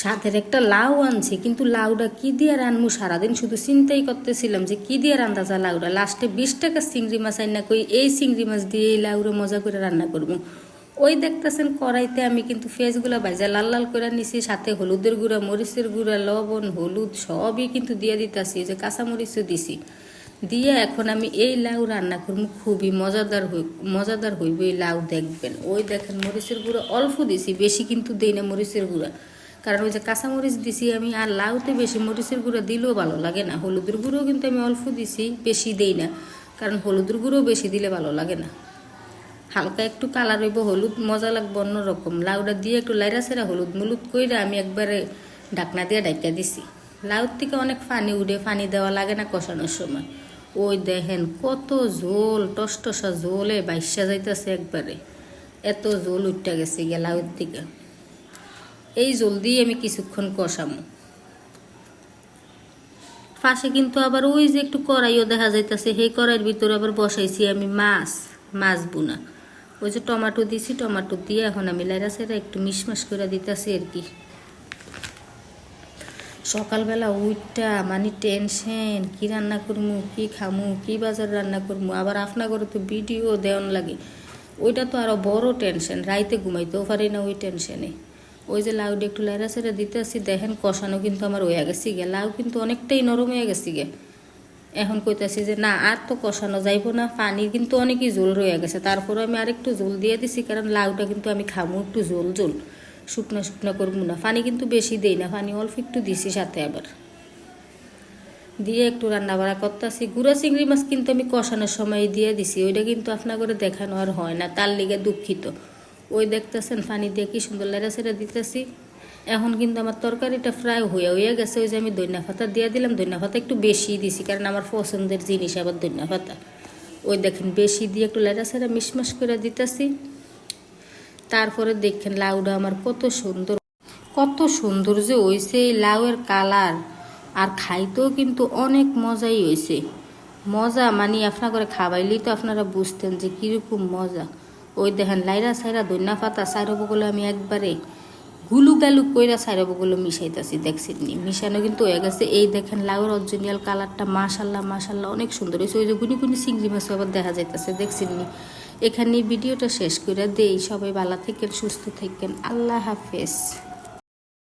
সাথের একটা লাউ আনছি, কিন্তু লাউটা কি দিয়ে রানমু? সারাদিন শুধু চিন্তাই করতেছিলাম যে কি দিয়ে রান্না যা লাউটা। লাস্টে বিশ টাকা চিংড়ি মাছ আইনা কই এই চিংড়ি মাছ দিয়ে এই লাউরে মজা করে রান্না করব। ওই দেখতেছেন কড়াইতে আমি কিন্তু ফেসগুলো ভাজা লাল লাল করে নিছি, সাথে হলুদের গুঁড়া, মরিচের গুঁড়া, লবণ, হলুদ সবই কিন্তু দিয়ে দিতেছি যে কাঁচামরিচও দিছি। দিয়ে এখন আমি এই লাউ রান্না করব, খুবই মজাদার হই, মজাদার হইব এই লাউ দেখবেন। ওই দেখেন মরিচের গুঁড়া অল্প দিছি, বেশি কিন্তু দেই না মরিচের গুঁড়া। কারণ ওই যে কাঁচামরিচ দিছি আমি আর লাউতে বেশি মরিচের গুঁড়ো দিলেও ভালো লাগে না। হলুদের গুঁড়ো কিন্তু আমি অল্প দিছি, বেশি দেই না। কারণ হলুদের গুঁড়ো বেশি দিলে ভালো লাগে না। হালকা একটু কালার হইব, হলুদ মজা লাগবে অন্যরকম। লাউটা দিয়ে একটু লাইরা সেরা হলুদ মুলুদ কইরা আমি একবারে ঢাকনা দিয়ে ডাইকা দিছি। লাউর থেকে অনেক পানি উঠে পানি দেওয়া লাগে না কষানোর সময়। ওই দেখেন কত ঝোল, টসটসা ঝোলে বাইসা যাইতেছে একবারে। এত ঝোল উঠটা গেছে গিয়া লাউর থেকে। এই জল দিয়ে আমি কিছুক্ষণ কষামো। পাশে কিন্তু আবার ওই যে একটু কড়াইও দেখা যাইতেছে, সেই কড়াইয়ের ভিতরে আবার বসাইছি আমি মাছ মাছ বুনা। ওই যে টমাটো দিছি, টমাটো দিয়ে এখন আমি লাইরা সেরা একটু মিশমাশ করে দিতেছি আর কি। সকালবেলা উইটা মানে টেনশন, কি রান্না করমু, কি খামু, কি বাজার রান্না করমু, আবার আপনা করে তো ভিডিও দেওয়ান লাগে। ওইটা তো আরও বড় টেনশন, রাইতে ঘুমাইতেও পারি না ওই টেনশনে। ওই যে লাউটা একটু লাইরা সেরা দিতে আসি, দেখেন কষানো কিন্তু আমার হয়ে গেছি গে লাউ কিন্তু অনেকটাই নরম হয়ে গেছি গে এখন কইতাছি যে, না, আর তো কষানো যাইব না, পানি কিন্তু অনেকই জোল রয়ে গেছে। তারপরে আমি আরেকটু জোল দিয়ে দিছি, কারণ লাউটা কিন্তু আমি খামু একটু জোল জোল। শুকনো শুকনো করব না। পানি কিন্তু বেশি দেই না, পানি অল্প একটু দিছি সাথে আবার। দিয়ে একটু রান্না বাড়া করতেছি। গুঁড়া চিংড়ি মাছ কিন্তু আমি কষানোর সময় দিয়ে দিছি, ওইটা কিন্তু আপনার করে দেখানো আর হয় না, তার লিগে দুঃখিত। ওই দেখতেছেন পানি দিয়ে কি সুন্দর লেড়া সেড়া দিতেছি। এখন কিন্তু আমার তরকারিটা ফ্রাই হয়ে হয়ে গেছে, ওই যে আমি দইনা পাতা দিয়ে দিলাম দইনা পাতা একটু বেশি দিছি, কারণ আমার পছন্দের জিনিস আবার দইনা পাতা। ওই দেখেন, বেশি দিয়ে একটু লেড়া সেড়া মিশমাশ করে দিতেছি। তারপরে দেখেন লাউটা আমার কত সুন্দর কত সুন্দর যে হয়েছে এই লাউয়ের কালার। আর খাইতেও কিন্তু অনেক মজাই হয়েছে মজা মানে আপনার করে খাবাইলেই তো আপনারা বুঝতেন যে কীরকম মজা। ওই দেখেন লাইরা সাইরা ধন্যা পাতা সাইরবগুলো আমি একবারে গুলু গালু কইরা সাইরবগুলো মিশাইতেছি, দেখছেন নি? মিশানো কিন্তু হয়ে গেছে। এই দেখেন লাউর অরিজিনাল কালারটা মাশাল্লাহ মাশাল্লাহ, অনেক সুন্দর। হয়েছে ওই যে গুনি গুনি চিংড়ি মাছ আবার দেখা যাইতেছে, দেখছেন নি? এখানে ভিডিওটা শেষ করে দেই। সবাই ভালো থাকেন, সুস্থ থাকেন। আল্লাহ হাফেজ।